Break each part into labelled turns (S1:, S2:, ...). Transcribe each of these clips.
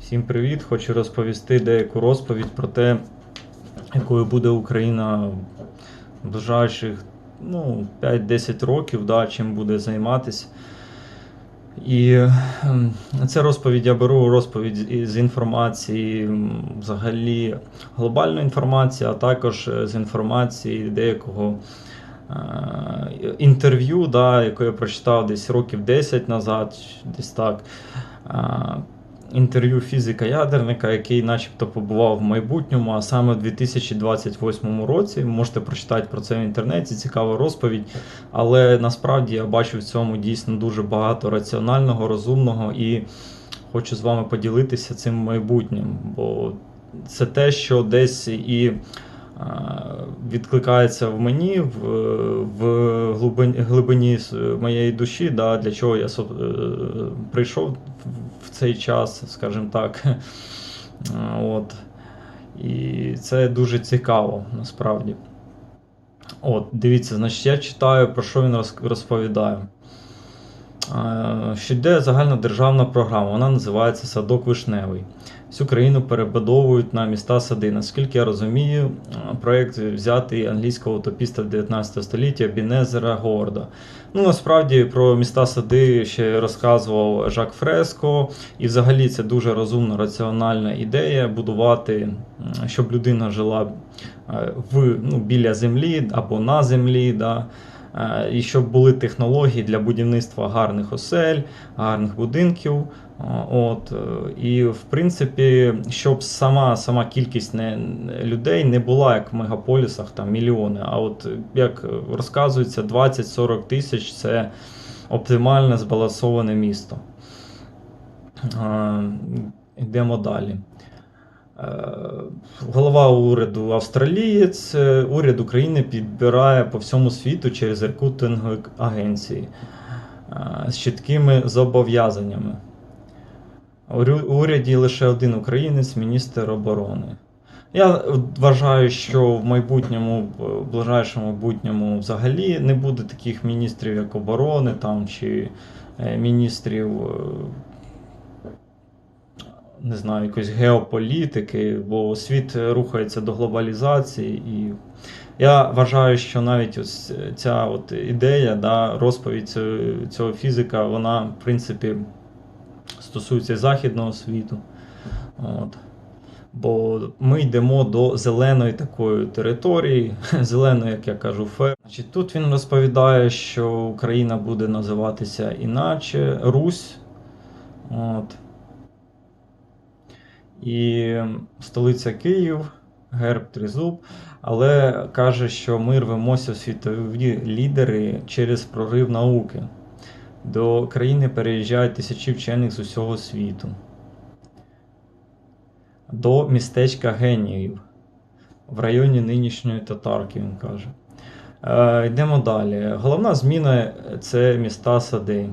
S1: Всім привіт! Хочу розповісти деяку розповідь про те, якою буде Україна в ближайших ну, 5-10 років, да, чим буде займатися. І ем, це розповідь я беру розповідь із інформації, взагалі глобальної інформації, а також е, з інформації деякого е, інтерв'ю, да, яке я прочитав десь років 10 назад, десь так. Інтерв'ю фізика-ядерника, який начебто побував в майбутньому, а саме в 2028 році. Можете прочитати про це в інтернеті, цікава розповідь. Але насправді я бачу в цьому дійсно дуже багато раціонального, розумного і хочу з вами поділитися цим майбутнім. Бо це те, що десь і е, відкликається в мені, в, в глибині, глибині моєї душі, да, для чого я е, прийшов цей час, скажімо так. От. І це дуже цікаво насправді. От, дивіться, значить, я читаю, про що він розповідає. Що йде загальнодержавна програма, вона називається Садок Вишневий. Всю країну перебудовують на міста сади. Наскільки я розумію, проєкт взятий англійського утопіста 19 століття Бінезера Горда. Ну, насправді про міста сади ще розказував Жак Фреско, і взагалі це дуже розумна, раціональна ідея будувати, щоб людина жила е, в, ну, біля землі або на землі. Да? Е, І щоб були технології для будівництва гарних осель, гарних будинків. Е, От, е, і в принципі, щоб сама, сама кількість не, людей не була як в мегаполісах, там мільйони. А от як розказується, 20-40 тисяч це оптимальне збалансоване місто. Йдемо далі. Е, Голова уряду австралієць, е, уряд України підбирає по всьому світу через рекрутингові агенції е, з чіткими зобов'язаннями. У уряді лише один українець, міністр оборони. Я вважаю, що в майбутньому, в ближайшому майбутньому взагалі не буде таких міністрів, як оборони там, чи міністрів не знаю, якоїсь геополітики, бо світ рухається до глобалізації. І я вважаю, що навіть ось ця от ідея, да, розповідь цього, цього фізика, вона, в принципі, стосується західного світу. От. Бо ми йдемо до зеленої такої території, зеленої, як я кажу, фер. Значить, тут він розповідає, що Україна буде називатися іначе Русь. От. І столиця Київ, герб Тризуб, але каже, що ми рвемося в світові лідери через прорив науки. До країни переїжджають тисячі вчених з усього світу. До містечка геніїв в районі нинішньої татарки, він каже. Е, йдемо далі. Головна зміна це міста сади.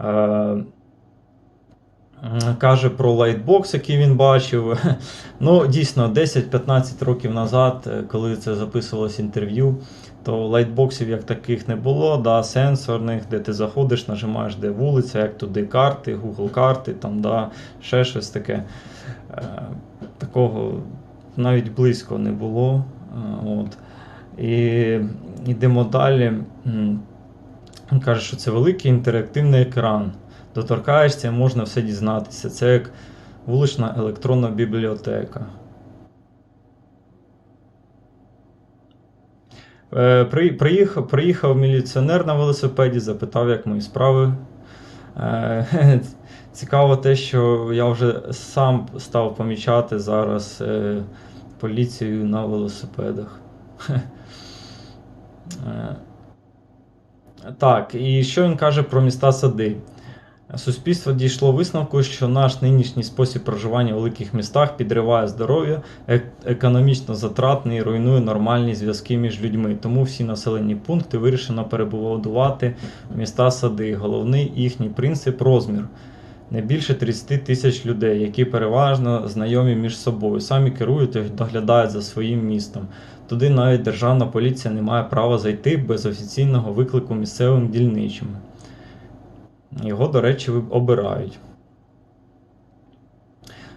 S1: Е, Каже про лайтбокс, який він бачив. Ну, дійсно, 10-15 років назад, е, коли це записувалось інтерв'ю, то лайтбоксів як таких не було, да, сенсорних, де ти заходиш, нажимаєш, де вулиця, як туди карти, Google карти, там, да, ще щось таке. Е, Такого навіть близько не було. Е, От. І йдемо далі. Він каже, що це великий інтерактивний екран. Доторкаєшся, можна все дізнатися. Це як вулична електронна бібліотека. Е, при, приїхав, приїхав міліціонер на велосипеді, запитав, як мої справи. Е, Цікаво те, що я вже сам став помічати зараз е, поліцію на велосипедах. Так, і що він каже про міста сади? Суспільство дійшло висновку, що наш нинішній спосіб проживання в великих містах підриває здоров'я, е- економічно затратний і руйнує нормальні зв'язки між людьми. Тому всі населені пункти вирішено перебудувати міста сади. Головний їхній принцип розмір. Не більше 30 тисяч людей, які переважно знайомі між собою, самі керують і доглядають за своїм містом. Туди навіть державна поліція не має права зайти без офіційного виклику місцевим дільничим. Його, до речі, обирають.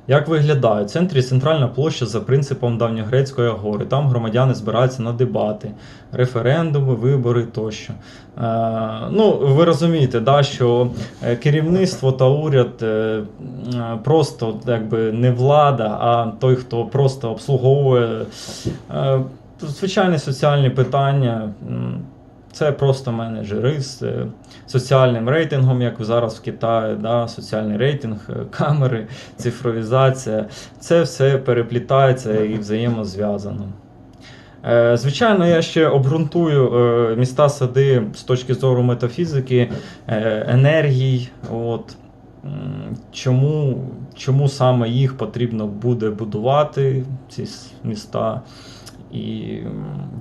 S1: Як виглядає? В центрі центральна площа за принципом давньогрецької агори. Там громадяни збираються на дебати, референдуми, вибори тощо. Е, ну, ви розумієте, да, що е, керівництво та уряд е, просто якби не влада, а той, хто просто обслуговує е, звичайні соціальні питання. Це просто менеджери з е, соціальним рейтингом, як зараз в Китаї, да, соціальний рейтинг, е, камери, цифровізація. Це все переплітається і взаємозв'язано. Е, Звичайно, я ще обґрунтую міста сади з точки зору метафізики, енергій. От. Чому, чому саме їх потрібно буде будувати, ці міста, і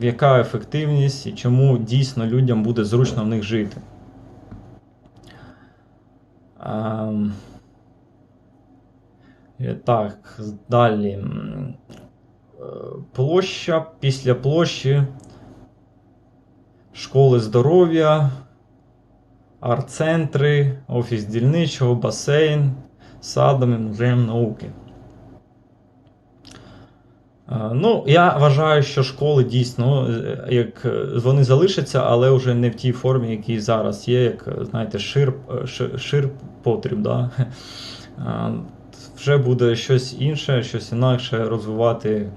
S1: яка ефективність, і чому дійсно людям буде зручно в них жити. Ем, е, Так, далі. Е, Площа після площі. Школи здоров'я, арт-центри, офіс дільничого, басейн, садом і музеєм науки. Е, Ну, я вважаю, що школи дійсно е, як е, вони залишаться, але вже не в тій формі, які зараз є, як знаєте, шир, шир, потріб. Да? Вже буде щось інше, щось інакше розвивати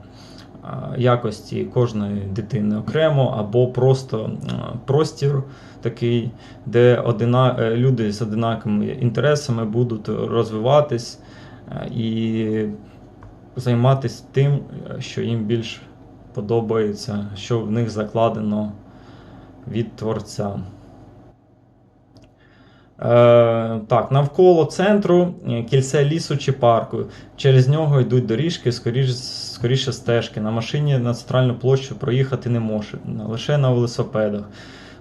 S1: якості кожної дитини окремо, або просто простір такий, де одина, люди з одинаковими інтересами будуть розвиватись і займатися тим, що їм більш подобається, що в них закладено від творця. Е, так, навколо центру е, кільце лісу чи парку. Через нього йдуть доріжки, скоріш, скоріше стежки. На машині на центральну площу проїхати не може, лише на велосипедах.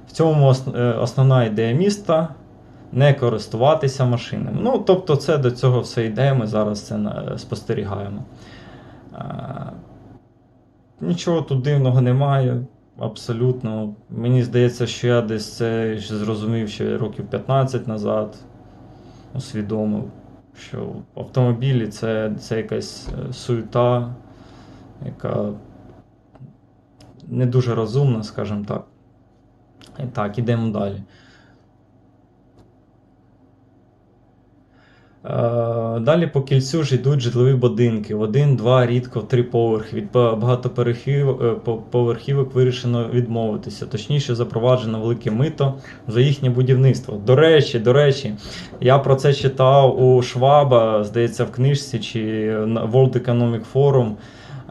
S1: В цьому е, основна ідея міста не користуватися машинами. Ну, тобто, це до цього все йде, ми зараз це спостерігаємо. Е, Нічого тут дивного немає. Абсолютно. Мені здається, що я десь це зрозумів ще років 15 назад. Усвідомив, що автомобілі це, це якась е, суета, яка не дуже розумна, скажімо так. І так, ідемо далі. Далі по кільцю ж йдуть житлові будинки. Один, два, рідко три поверхи. Від ба- багатоповерхів- е, вирішено відмовитися. Точніше, запроваджено велике мито за їхнє будівництво. До речі, до речі, я про це читав у Шваба, здається, в книжці чи на World Economic Forum.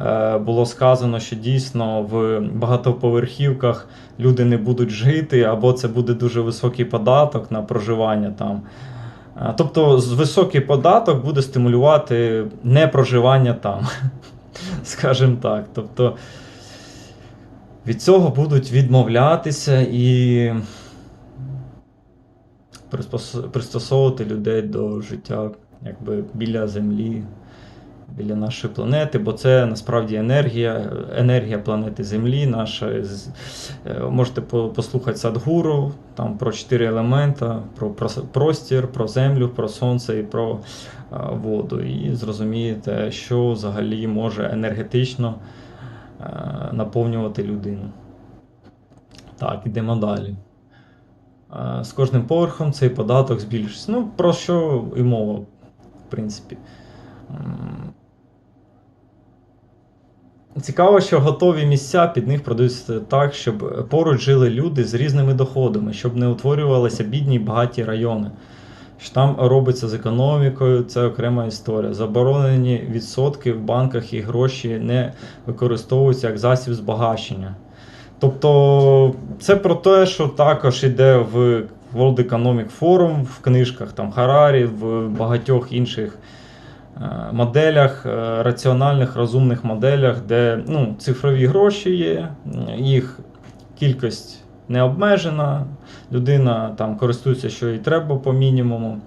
S1: Е, Було сказано, що дійсно в багатоповерхівках люди не будуть жити, або це буде дуже високий податок на проживання там. Тобто високий податок буде стимулювати не проживання там, скажімо так. Тобто від цього будуть відмовлятися і пристосовувати людей до життя якби біля землі, біля нашої планети, бо це насправді енергія, енергія планети Землі, наша. е, Можете послухати Садгуру, там про чотири елемента, про простір, про землю, про сонце і про е, воду. І зрозумієте, що взагалі може енергетично е, наповнювати людину. Так, ідемо далі. З кожним поверхом цей податок збільшується. Ну, про що і мова, в принципі. Цікаво, що готові місця під них продаються так, щоб поруч жили люди з різними доходами, щоб не утворювалися бідні й багаті райони. Що там робиться з економікою, це окрема історія. Заборонені відсотки в банках і гроші не використовуються як засіб збагачення. Тобто це про те, що також іде в World Economic Forum, в книжках там Харарі, в багатьох інших моделях, е, раціональних, розумних моделях, де ну, цифрові гроші є, їх кількість не обмежена, людина там користується, що їй треба по мінімуму.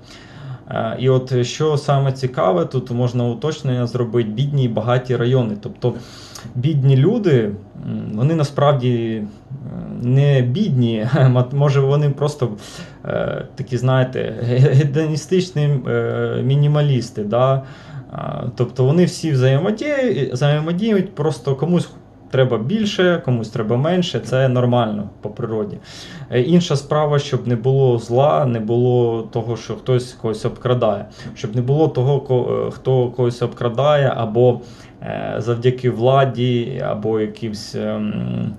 S1: Е, І от що саме цікаве, тут можна уточнення зробити бідні і багаті райони. Тобто бідні люди, вони насправді не бідні, а може вони просто е, такі, знаєте, ге- гедоністичні е, мінімалісти. Да? Тобто вони всі взаємодіють, просто комусь треба більше, комусь треба менше, це нормально по природі. Е, Інша справа, щоб не було зла, не було того, що хтось когось обкрадає, щоб не було того, е, хто когось обкрадає, або е, завдяки владі, або якимсь. ем,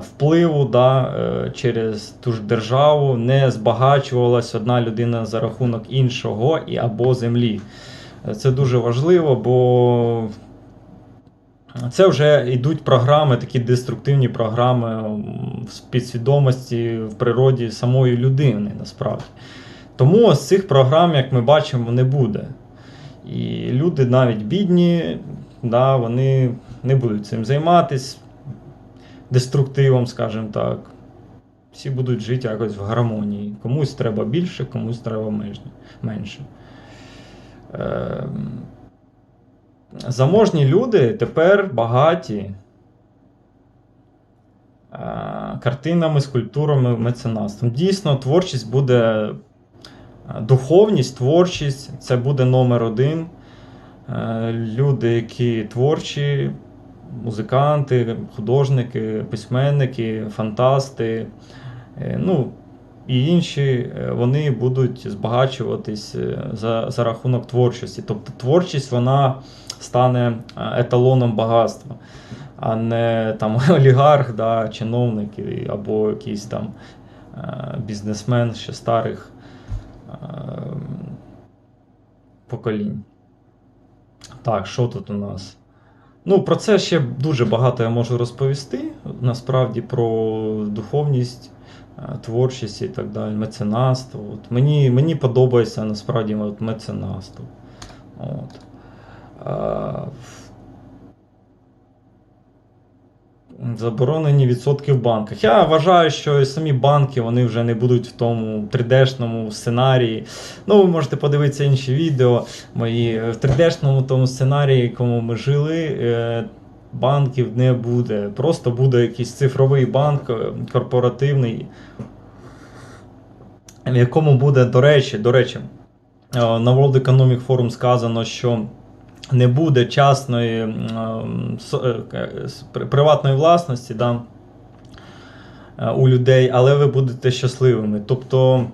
S1: Впливу да, через ту ж державу не збагачувалась одна людина за рахунок іншого і або землі. Це дуже важливо, бо це вже йдуть програми, такі деструктивні програми в підсвідомості в природі самої людини насправді. Тому з цих програм, як ми бачимо, не буде. І люди навіть бідні, да, вони не будуть цим займатися деструктивом, скажімо так. Всі будуть жити якось в гармонії. Комусь треба більше, комусь треба менше. менше. Заможні люди тепер багаті е, картинами, скульптурами, меценатством. Дійсно, творчість буде е, духовність, творчість це буде номер один. Е, Люди, які творчі, музиканти, художники, письменники, фантасти, ну і інші, е, вони будуть збагачуватись е, за, за рахунок творчості. Тобто творчість вона стане е, еталоном багатства, а не там олігарх, да, чиновник або якийсь там бізнесмен ще старих поколінь. Так, що тут у нас? Ну, про це ще дуже багато я можу розповісти. Насправді про духовність, е, творчість і так далі, меценатство. От мені, мені подобається насправді от, меценатство. От. А, Заборонені відсотки в банках. Я вважаю, що і самі банки вони вже не будуть в тому 3D-шному сценарії. Ну, ви можете подивитися інші відео мої. В 3D-шному тому сценарії, якому ми жили, е, банків не буде. Просто буде якийсь цифровий банк е, корпоративний, в якому буде, до речі, до речі, е, на World Economic Forum сказано, що не буде частної е, е, приватної власності да, е, у людей, але ви будете щасливими. Тобто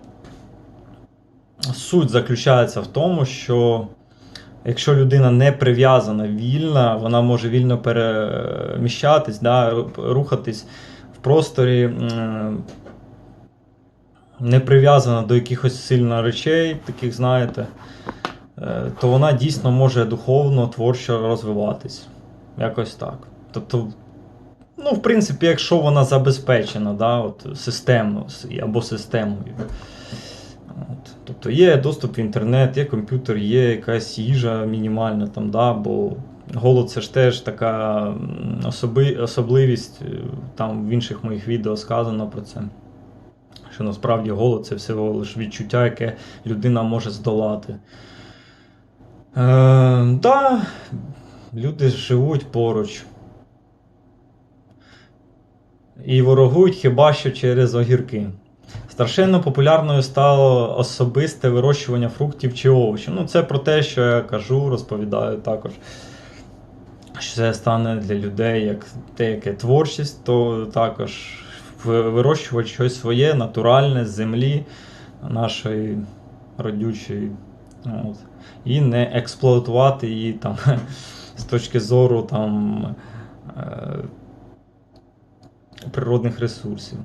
S1: суть заключається в тому, що якщо людина не прив'язана, вільна, вона може вільно переміщатись, да, рухатись в просторі. Не прив'язана до якихось сильно речей, таких, знаєте, то вона дійсно може духовно, творчо розвиватись. Якось так. Тобто, ну, в принципі, якщо вона забезпечена, да, от, системно або системою. От. Тобто є доступ в інтернет, є комп'ютер, є якась їжа мінімальна там, да, бо голод це ж теж така особи, особливість, е, там в інших моїх відео сказано про це. Що насправді голод це всього лише відчуття, яке людина може здолати. Е, да, люди живуть поруч. І ворогують хіба що через огірки. Страшенно популярною стало особисте вирощування фруктів чи овочів. Ну, це про те, що я кажу, розповідаю також. Що це стане для людей як деяка творчість, то також вирощувати щось своє, натуральне з землі нашої родючої. От. І не експлуатувати її там з точки зору там, е, природних ресурсів.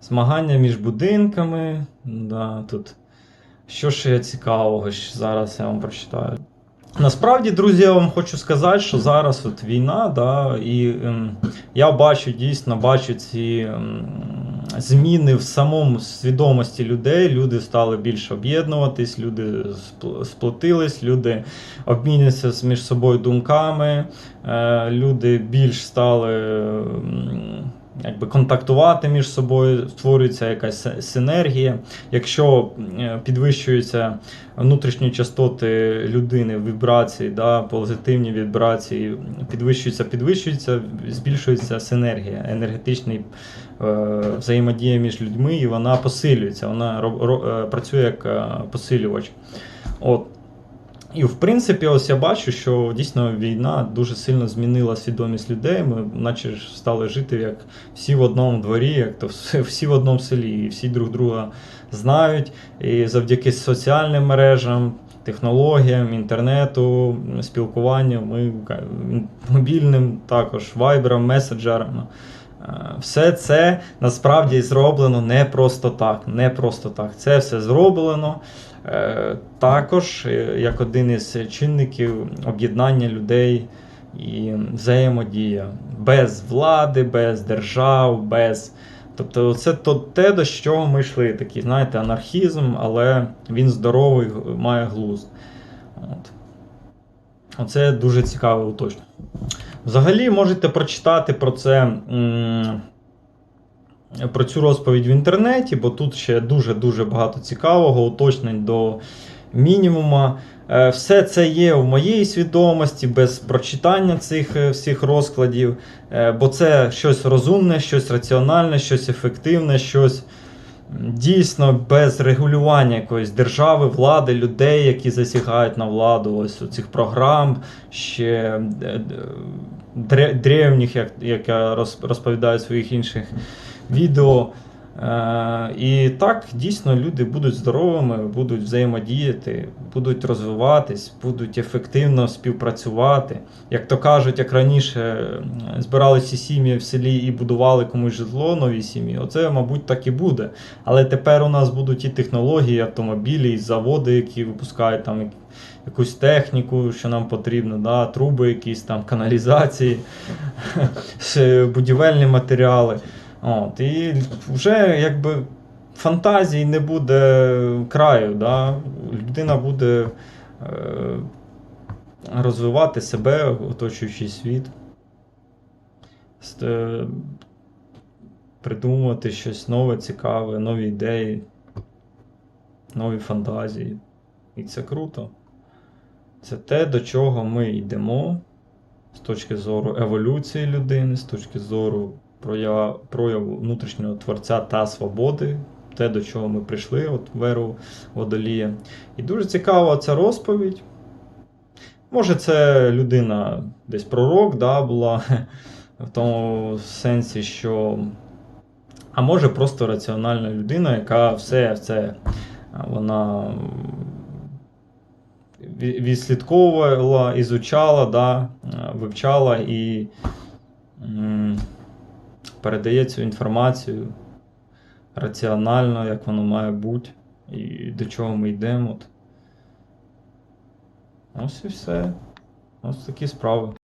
S1: Змагання між будинками. Да, тут. Що ще цікавого? Щ- Зараз я вам прочитаю. Насправді, друзі, я вам хочу сказати, що зараз от війна, да, і ем, я бачу дійсно бачу ці ем, зміни в самому свідомості людей. Люди стали більше об'єднуватись, люди спл- сплотились, люди обмінюються між собою думками, е, люди більш стали. Якби контактувати між собою, створюється якась синергія. Якщо е, підвищуються внутрішні частоти людини, вібрації, да, позитивні вібрації, підвищуються, підвищуються, збільшується синергія, енергетичний е, взаємодія між людьми, і вона посилюється, вона ро- ро- е, працює як е, посилювач. От. І в принципі, ось я бачу, що дійсно війна дуже сильно змінила свідомість людей. Ми наче ж стали жити як всі в одному дворі, як то всі- в одному селі, і всі друг друга знають. І завдяки соціальним мережам, технологіям, інтернету, спілкуванню, ми мобільним також, вайберам, меседжерам. Е, Все це насправді зроблено не просто так. Не просто так. Це все зроблено також е, як один із чинників об'єднання людей і взаємодія без влади, без держав, без. Тобто, це то те, до чого ми йшли. Такий, знаєте, анархізм, але він здоровий, має глузд. От. Оце дуже цікаве уточнення. Взагалі можете прочитати про це. м, Про цю розповідь в інтернеті, бо тут ще дуже-дуже багато цікавого, уточнень до мінімума. Е, Все це є в моїй свідомості без прочитання цих е, всіх розкладів, е, бо це щось розумне, щось раціональне, щось ефективне, щось дійсно без регулювання якоїсь держави, влади, людей, які засягають на владу, ось цих програм, ще древніх, як я розповідаю в своїх інших відео. Е, і так, дійсно, люди будуть здоровими, будуть взаємодіяти, будуть розвиватись, будуть ефективно співпрацювати. Як то кажуть, як раніше збиралися сім'ї в селі і будували комусь житло, нові сім'ї, оце, мабуть, так і буде. Але тепер у нас будуть і технології, і автомобілі, і заводи, які випускають там якусь техніку, що нам потрібно, да, труби, якісь там каналізації, будівельні матеріали. От, і вже якби фантазії не буде краю. Да? Людина буде е, розвивати себе, оточуючий світ, е, придумувати щось нове, цікаве, нові ідеї, нові фантазії. І це круто. Це те, до чого ми йдемо з точки зору еволюції людини, з точки зору проя- прояву внутрішнього творця та свободи, те, до чого ми прийшли, от в еру Водолія. І дуже цікава ця розповідь. Може, це людина десь пророк да, була в тому сенсі, що. А може просто раціональна людина, яка все це вона відслідковувала, ізучала, да, вивчала і передає цю інформацію раціонально, як воно має бути, і до чого ми йдемо. От. Ось і все. Ось такі справи.